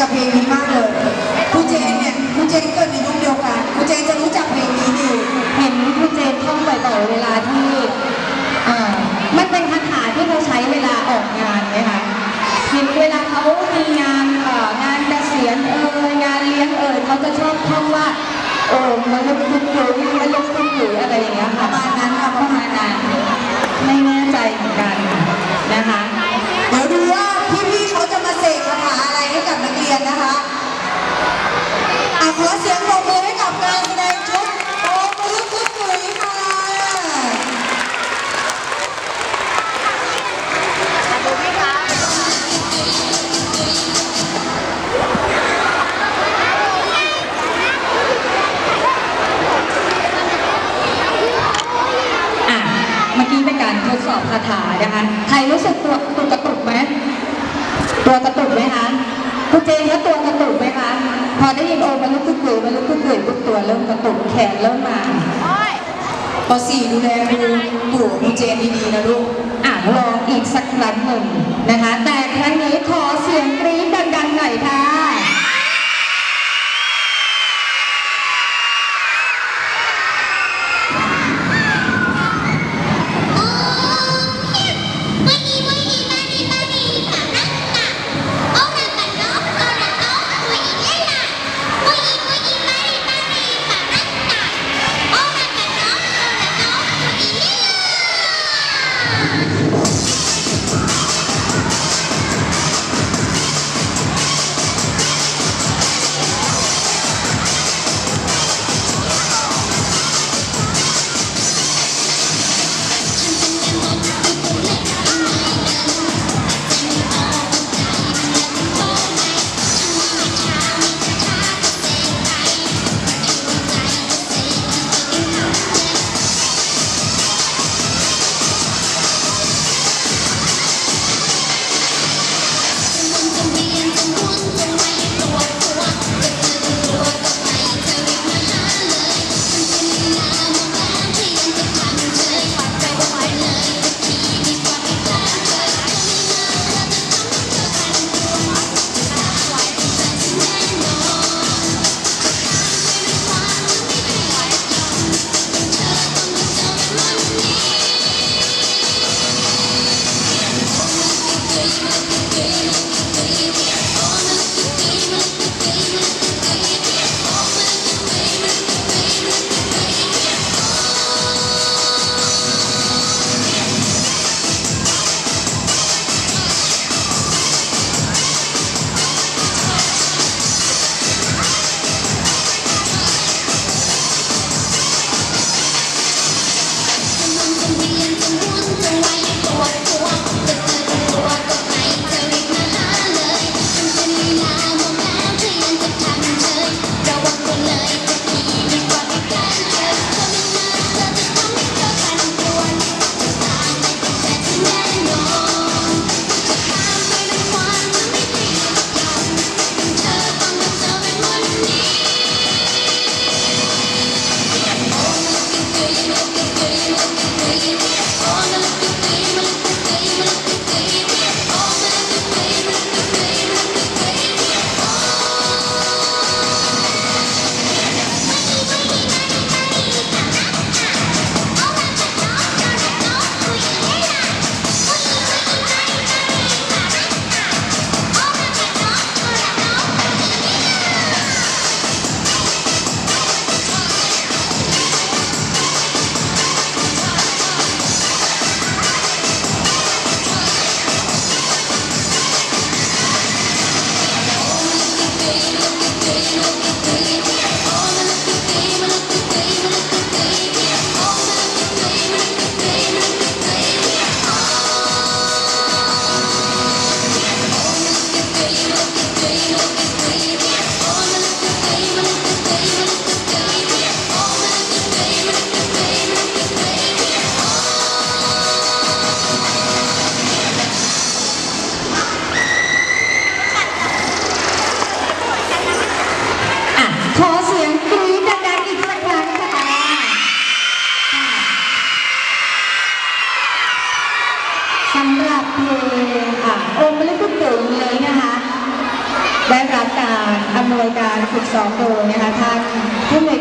กับเพลงนี้มากเลยครูเจนเนี่ยครูเจนเกิดในยุคเดียวกันครูเจนจะรู้จักเพลงนี้ดีเห็นครูเจนท่องบ่อยๆเวลาที่อ่ามันเป็นคาถาที่เขาใช้เวลาออกงานไหมคะเห็นเวลาเขามีงานเอ่องานเกษียณเอ่ยงานเลี้ยงเอ่ยเขาจะชอบท่องว่าโอ้มาลุกคุกคุยมาลุกคุกคุยอะไรอย่างเงี้ยปค่ะระมาณนั้นค่ะประมาณนั้นไม่แน่ใจเหมือนกันนะคะ สึกตัวตัวกระตุกไหมตัวกระตุกไหมคะคุณเจนคะตัวกระตุกไหมคะพอได้ยินโอมาลุกคุกคุยมาลุกคุกคุยปุ๊บตัวเริ่มกระตุกแขนเริ่มมาป .4 ดูแลดูตู่ครูเจนดีๆนะลูกอะลองอีกสักครั้งหนึ่งนะคะ แต่ครั้งนี้ขอเสียงกรี สำหรับเพลงอะองค์มลิกุตุงเลยนะคะ ได้รับการอำนวยการฝึกซ้อมโดยนะคะท่านผู้ใำนว